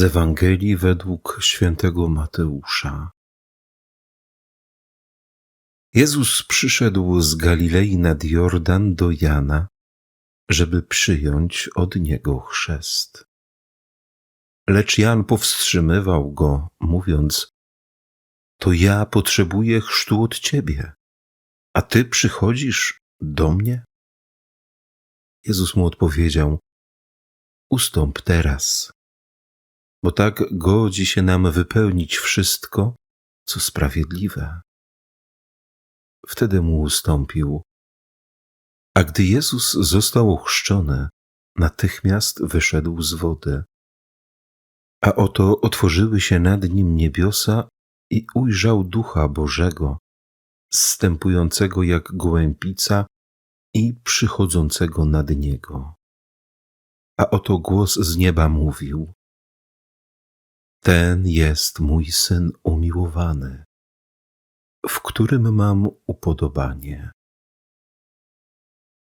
Z Ewangelii według świętego Mateusza. Jezus przyszedł z Galilei nad Jordan do Jana, żeby przyjąć od niego chrzest. Lecz Jan powstrzymywał go, mówiąc: To ja potrzebuję chrztu od ciebie, a ty przychodzisz do mnie? Jezus mu odpowiedział: Ustąp teraz, bo tak godzi się nam wypełnić wszystko, co sprawiedliwe. Wtedy mu ustąpił. A gdy Jezus został ochrzczony, natychmiast wyszedł z wody. A oto otworzyły się nad nim niebiosa i ujrzał Ducha Bożego, zstępującego jak gołębica i przychodzącego nad niego. A oto głos z nieba mówił: Ten jest mój syn umiłowany, w którym mam upodobanie.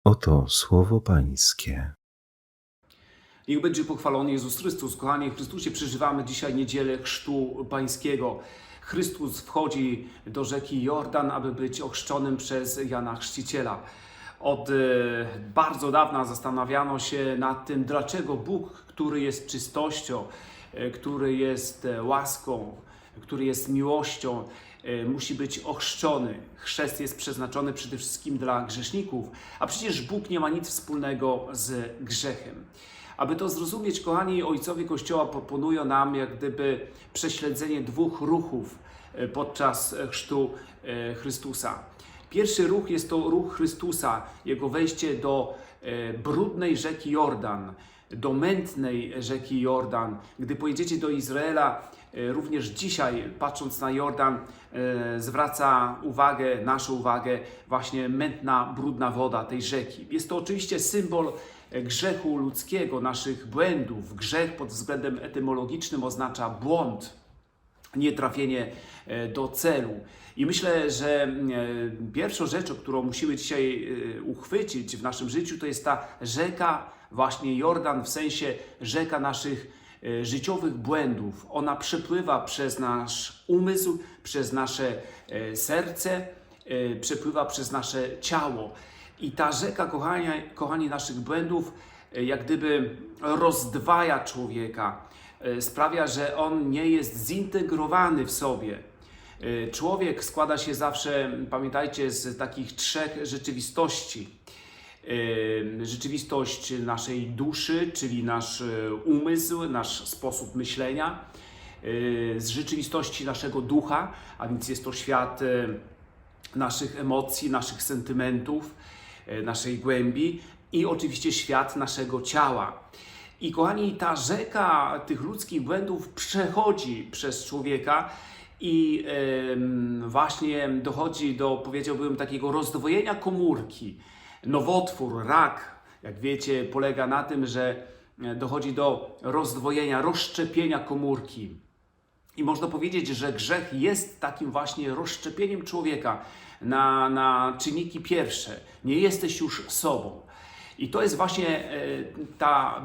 Oto słowo Pańskie. Niech będzie pochwalony Jezus Chrystus. Kochani, w Chrystusie przeżywamy dzisiaj niedzielę Chrztu Pańskiego. Chrystus wchodzi do rzeki Jordan, aby być ochrzczonym przez Jana Chrzciciela. Od e, bardzo dawna zastanawiano się nad tym, dlaczego Bóg, który jest czystością, który jest e, łaską, który jest miłością, e, musi być ochrzczony. Chrzest jest przeznaczony przede wszystkim dla grzeszników, a przecież Bóg nie ma nic wspólnego z grzechem. Aby to zrozumieć, kochani, ojcowie Kościoła proponują nam jak gdyby prześledzenie dwóch ruchów e, podczas e, chrztu e, Chrystusa. Pierwszy ruch jest to ruch Chrystusa, jego wejście do e, brudnej rzeki Jordan, do mętnej rzeki Jordan. Gdy pojedziecie do Izraela, e, również dzisiaj, patrząc na Jordan, e, zwraca uwagę, naszą uwagę, właśnie mętna, brudna woda tej rzeki. Jest to oczywiście symbol e, grzechu ludzkiego, naszych błędów. Grzech pod względem etymologicznym oznacza błąd, nietrafienie do celu. I myślę, że pierwszą rzeczą, którą musimy dzisiaj uchwycić w naszym życiu, to jest ta rzeka, właśnie Jordan, w sensie rzeka naszych e, życiowych błędów. Ona przepływa przez nasz umysł, przez nasze e, serce, e, przepływa przez nasze ciało. I ta rzeka, kochani, kochani naszych błędów, jak gdyby rozdwaja człowieka, sprawia, że on nie jest zintegrowany w sobie. Człowiek składa się zawsze, pamiętajcie, z takich trzech rzeczywistości. Rzeczywistość naszej duszy, czyli nasz e, umysł, nasz sposób myślenia, e, z rzeczywistości naszego ducha, a więc jest to świat e, naszych emocji, naszych sentymentów, naszej głębi i oczywiście świat naszego ciała. I kochani, ta rzeka tych ludzkich błędów przechodzi przez człowieka i właśnie dochodzi do, powiedziałbym, takiego rozdwojenia komórki. Nowotwór, rak, jak wiecie, polega na tym, że e, dochodzi do rozdwojenia, rozszczepienia komórki. I można powiedzieć, że grzech jest takim właśnie rozszczepieniem człowieka na, na czynniki pierwsze. Nie jesteś już sobą. I to jest właśnie e, ta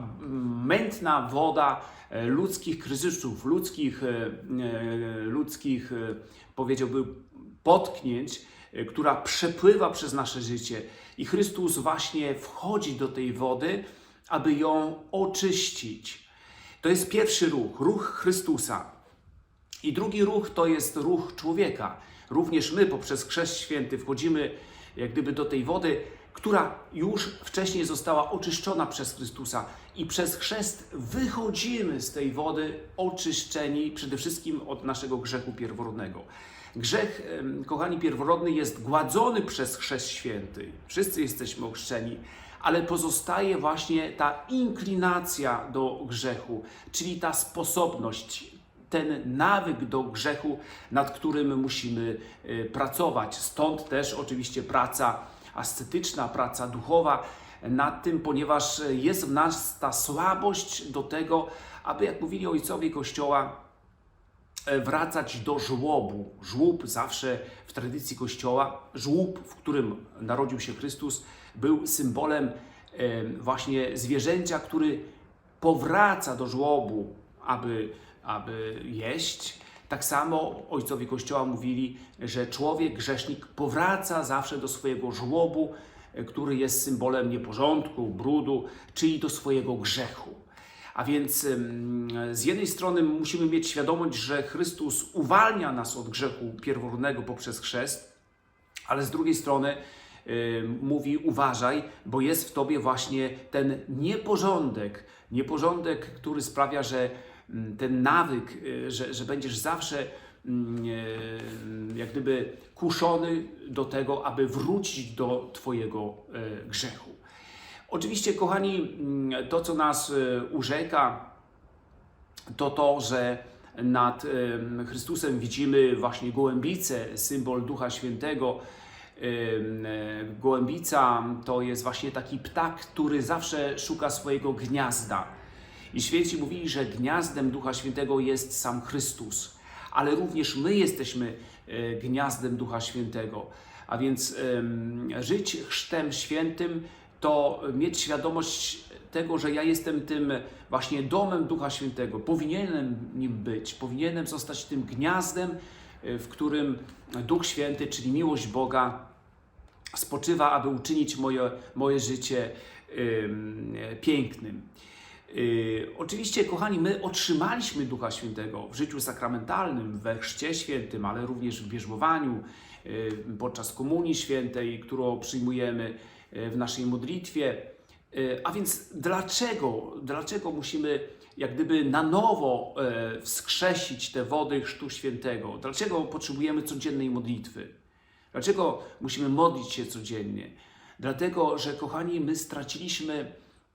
mętna woda e, ludzkich kryzysów, ludzkich, ludzkich powiedziałbym, potknięć, która przepływa przez nasze życie. I Chrystus właśnie wchodzi do tej wody, aby ją oczyścić. To jest pierwszy ruch, ruch Chrystusa. I drugi ruch to jest ruch człowieka. Również my poprzez Chrzest Święty wchodzimy jak gdyby do tej wody, która już wcześniej została oczyszczona przez Chrystusa. I przez chrzest wychodzimy z tej wody oczyszczeni przede wszystkim od naszego grzechu pierworodnego. Grzech, kochani, pierworodny jest gładzony przez Chrzest Święty. Wszyscy jesteśmy ochrzczeni, ale pozostaje właśnie ta inklinacja do grzechu, czyli ta sposobność, ten nawyk do grzechu, nad którym musimy y, pracować. Stąd też oczywiście praca ascetyczna, praca duchowa nad tym, ponieważ jest w nas ta słabość do tego, aby, jak mówili ojcowie Kościoła, e, wracać do żłobu. Żłób zawsze w tradycji Kościoła, żłób, w którym narodził się Chrystus, był symbolem e, właśnie zwierzęcia, który powraca do żłobu, aby, aby jeść. Tak samo ojcowie Kościoła mówili, że człowiek, grzesznik powraca zawsze do swojego żłobu, e, który jest symbolem nieporządku, brudu, czyli do swojego grzechu. A więc z jednej strony musimy mieć świadomość, że Chrystus uwalnia nas od grzechu pierworodnego poprzez chrzest, ale z drugiej strony mówi uważaj, bo jest w tobie właśnie ten nieporządek, nieporządek, który sprawia, że ten nawyk, y, że, że będziesz zawsze mm, y, jak gdyby kuszony do tego, aby wrócić do twojego y, grzechu. Oczywiście, kochani, mm, to co nas y, urzeka, to to, że nad em, Chrystusem widzimy właśnie gołębicę, symbol Ducha Świętego. E, Gołębica to jest właśnie taki ptak, który zawsze szuka swojego gniazda. I święci mówili, że gniazdem Ducha Świętego jest sam Chrystus, ale również my jesteśmy e, gniazdem Ducha Świętego. A więc żyć chrztem świętym to mieć świadomość tego, że ja jestem tym właśnie domem Ducha Świętego. Powinienem nim być, powinienem zostać tym gniazdem, y, w którym Duch Święty, czyli miłość Boga, spoczywa, aby uczynić moje, moje życie ym, pięknym. Y, Oczywiście, kochani, my otrzymaliśmy Ducha Świętego w życiu sakramentalnym, we chrzcie świętym, ale również w bierzmowaniu, y, podczas Komunii Świętej, którą przyjmujemy w naszej modlitwie. Y, A więc dlaczego, dlaczego musimy jak gdyby na nowo e, wskrzesić te wody Chrztu Świętego? Dlaczego potrzebujemy codziennej modlitwy? Dlaczego musimy modlić się codziennie? Dlatego, że kochani, my straciliśmy e,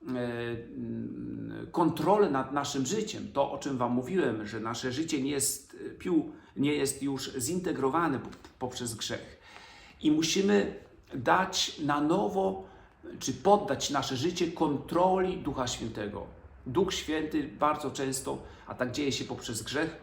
mm, kontrolę nad naszym życiem. To, o czym Wam mówiłem, że nasze życie nie jest, e, pił, nie jest już zintegrowane po- poprzez grzech. I musimy dać na nowo, czy poddać nasze życie kontroli Ducha Świętego. Duch Święty bardzo często, a tak dzieje się poprzez grzech,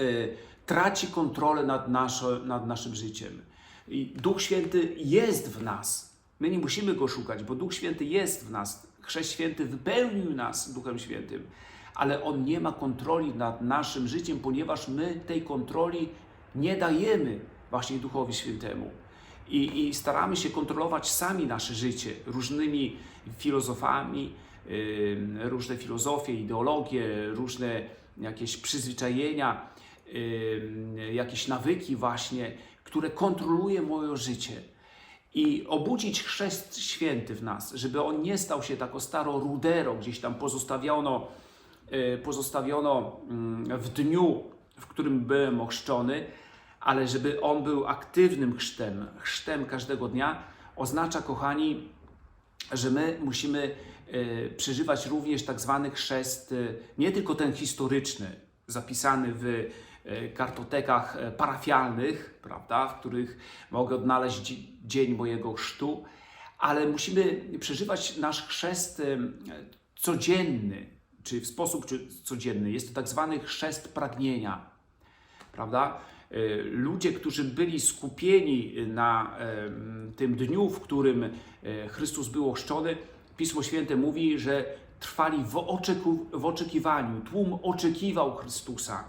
y, traci kontrolę nad, nasze, nad naszym życiem. I Duch Święty jest w nas. My nie musimy go szukać, bo Duch Święty jest w nas. Chrzest Święty wypełnił nas Duchem Świętym, ale on nie ma kontroli nad naszym życiem, ponieważ my tej kontroli nie dajemy właśnie Duchowi Świętemu. I, I staramy się kontrolować sami nasze życie różnymi filozofami, różne filozofie, ideologie, różne jakieś przyzwyczajenia, jakieś nawyki właśnie, które kontroluje moje życie. I obudzić chrzest święty w nas, żeby on nie stał się taką starą ruderą, gdzieś tam pozostawiono, y, pozostawiono mm, w dniu, w którym byłem ochrzczony, ale żeby on był aktywnym chrztem, chrztem każdego dnia, oznacza, kochani, że my musimy e, przeżywać również tak zwany chrzest, e, nie tylko ten historyczny, zapisany w e, kartotekach parafialnych, prawda, w których mogę odnaleźć dzi- dzień mojego chrztu, ale musimy przeżywać nasz chrzest codzienny, czy w sposób codzienny. Jest to tak zwany chrzest pragnienia prawda? Y, Ludzie, którzy byli skupieni na em, tym dniu, w którym e, Chrystus był ochrzczony, Pismo Święte mówi, że trwali w, oczekiwaniu. Tłum oczekiwał Chrystusa.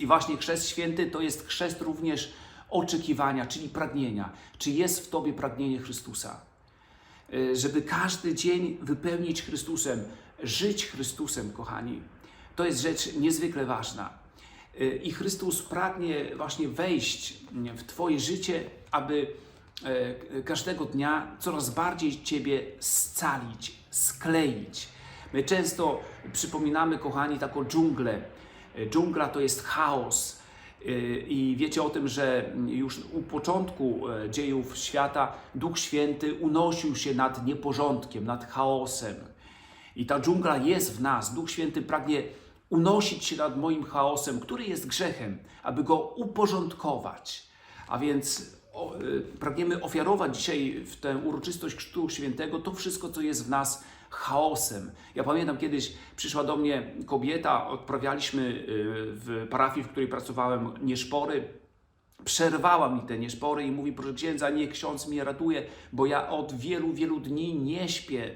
I właśnie chrzest święty to jest chrzest również oczekiwania, czyli pragnienia. Czy jest w tobie pragnienie Chrystusa? Żeby każdy dzień wypełnić Chrystusem, żyć Chrystusem, kochani. To jest rzecz niezwykle ważna. Y, I Chrystus pragnie właśnie wejść w Twoje życie, aby e, każdego dnia coraz bardziej Ciebie scalić, skleić. My często przypominamy, kochani, taką dżunglę. E, Dżungla to jest chaos. Y, I wiecie o tym, że już u początku e, dziejów świata Duch Święty unosił się nad nieporządkiem, nad chaosem. I ta dżungla jest w nas. Duch Święty pragnie unosić się nad moim chaosem, który jest grzechem, aby go uporządkować. A więc o, y, pragniemy ofiarować dzisiaj w tę uroczystość Chrztu Świętego to wszystko, co jest w nas chaosem. Ja pamiętam kiedyś przyszła do mnie kobieta, odprawialiśmy y, w parafii, w której pracowałem, nieszpory. Przerwała mi te nieszpory i mówi, proszę księdza, niech ksiądz mnie ratuje, bo ja od wielu, wielu dni nie śpię.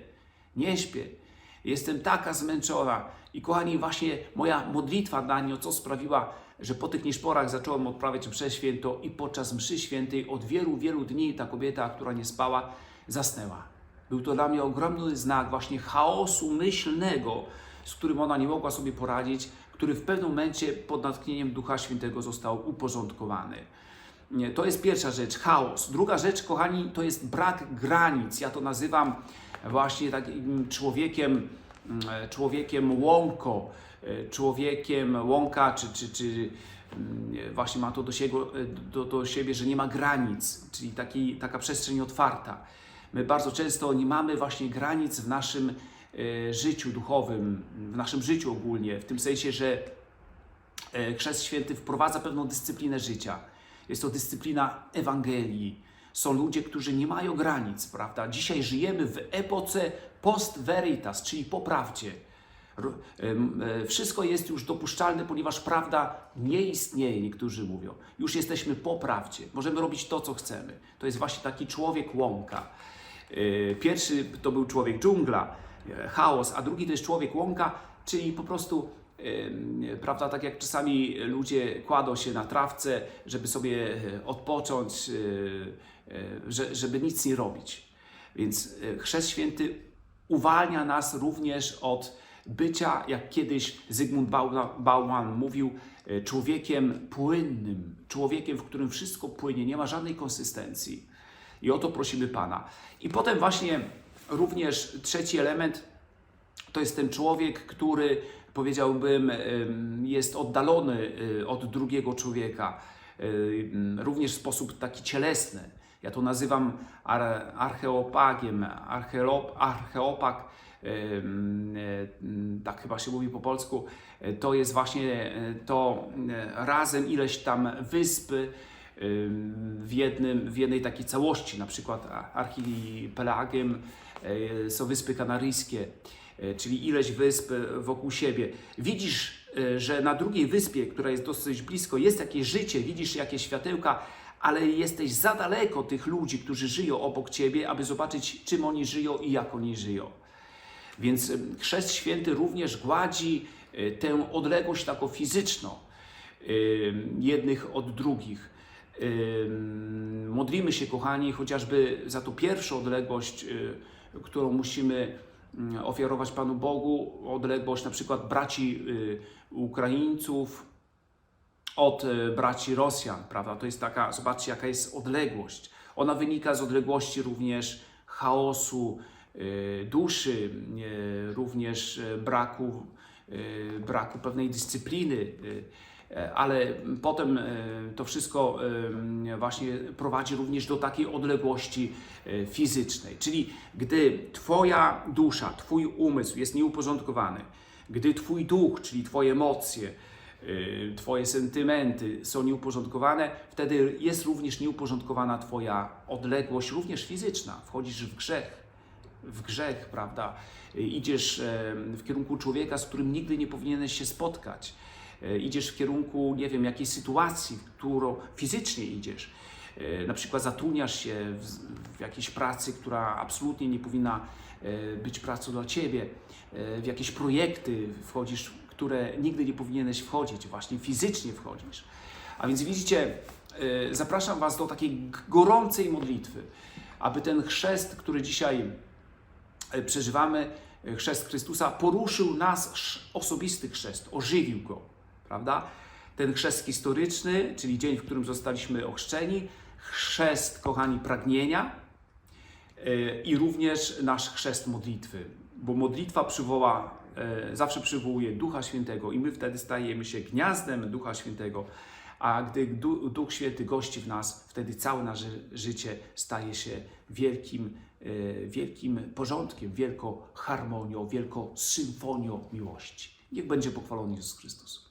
Nie śpię. Jestem taka zmęczona. I kochani, właśnie moja modlitwa dla niej, co sprawiła, że po tych nieszporach zacząłem odprawiać mszę święto i podczas mszy świętej od wielu, wielu dni ta kobieta, która nie spała, zasnęła. Był to dla mnie ogromny znak właśnie chaosu myślnego, z którym ona nie mogła sobie poradzić, który w pewnym momencie pod natchnieniem Ducha Świętego został uporządkowany. To jest pierwsza rzecz, chaos. Druga rzecz, kochani, to jest brak granic. Ja to nazywam właśnie takim człowiekiem, mm, człowiekiem łąko, e, człowiekiem łąka, czy, czy, czy mm, właśnie ma to do siebie, do, do siebie, że nie ma granic, czyli taki, taka przestrzeń otwarta. My bardzo często nie mamy właśnie granic w naszym e, życiu duchowym, w naszym życiu ogólnie, w tym sensie, że e, Chrzest Święty wprowadza pewną dyscyplinę życia. Jest to dyscyplina Ewangelii. Są ludzie, którzy nie mają granic, prawda? Dzisiaj żyjemy w epoce post veritas, czyli po prawdzie. E, Wszystko jest już dopuszczalne, ponieważ prawda nie istnieje, niektórzy mówią. Już jesteśmy po prawdzie. Możemy robić to, co chcemy. To jest właśnie taki człowiek łąka. E, Pierwszy to był człowiek dżungla, e, chaos, a drugi to jest człowiek łąka, czyli po prostu prawda, tak jak czasami ludzie kładą się na trawce, żeby sobie e, odpocząć, e, e, że- żeby nic nie robić. Więc Chrzest Święty uwalnia nas również od bycia, jak kiedyś Zygmunt Bauman, mówił, człowiekiem płynnym, człowiekiem, w którym wszystko płynie, nie ma żadnej konsystencji. I o to prosimy Pana. I potem właśnie również trzeci element to jest ten człowiek, który powiedziałbym jest oddalony y, od drugiego człowieka, y, również w sposób taki cielesny. Ja to nazywam ar- archeopagiem, archeop, archeopag, em, em, tak chyba się mówi po polsku, E, to jest właśnie e, to e, razem ileś tam wysp w, jednym, w jednej takiej całości, na przykład archipelagiem e, są Wyspy Kanaryjskie, e, czyli ileś wysp e, wokół siebie. Widzisz, e, że na drugiej wyspie, która jest dosyć blisko, jest jakieś życie, widzisz jakieś światełka, ale jesteś za daleko tych ludzi, którzy żyją obok ciebie, aby zobaczyć, czym oni żyją i jak oni żyją. Więc Chrzest Święty również gładzi e, tę odległość taką fizyczną jednych od drugich. Modlimy się, kochani, chociażby za tą pierwszą odległość, którą musimy ofiarować Panu Bogu, odległość na przykład braci y, Ukraińców od y, braci Rosjan, prawda? To jest taka, zobaczcie, jaka jest odległość. Ona wynika z odległości również chaosu, y, duszy, również braku, braku pewnej dyscypliny. E, ale potem e, to wszystko e, właśnie prowadzi również do takiej odległości fizycznej. Czyli gdy Twoja dusza, Twój umysł jest nieuporządkowany, gdy Twój duch, czyli Twoje emocje, Twoje sentymenty są nieuporządkowane, wtedy jest również nieuporządkowana Twoja odległość, również fizyczna. Wchodzisz w grzech w grzech, prawda? Idziesz w kierunku człowieka, z którym nigdy nie powinieneś się spotkać. E, Idziesz w kierunku, nie wiem, jakiejś sytuacji, w którą fizycznie idziesz. E, Na przykład zatrudniasz się w, jakiejś pracy, która absolutnie nie powinna e, być pracą dla ciebie. W jakieś projekty wchodzisz, które nigdy nie powinieneś wchodzić, właśnie fizycznie wchodzisz. A więc widzicie, zapraszam Was do takiej gorącej modlitwy, aby ten chrzest, który dzisiaj przeżywamy, chrzest Chrystusa, poruszył nas osobisty chrzest, ożywił go, prawda? Ten chrzest historyczny, czyli dzień, w którym zostaliśmy ochrzczeni, chrzest, kochani, pragnienia e, i również nasz chrzest modlitwy, bo modlitwa przywoła, e, zawsze przywołuje Ducha Świętego i my wtedy stajemy się gniazdem Ducha Świętego, a gdy Du- Duch Święty gości w nas, wtedy całe nasze życie staje się wielkim, e, wielkim porządkiem, wielką harmonią, wielką symfonią miłości. Niech będzie pochwalony Jezus Chrystus.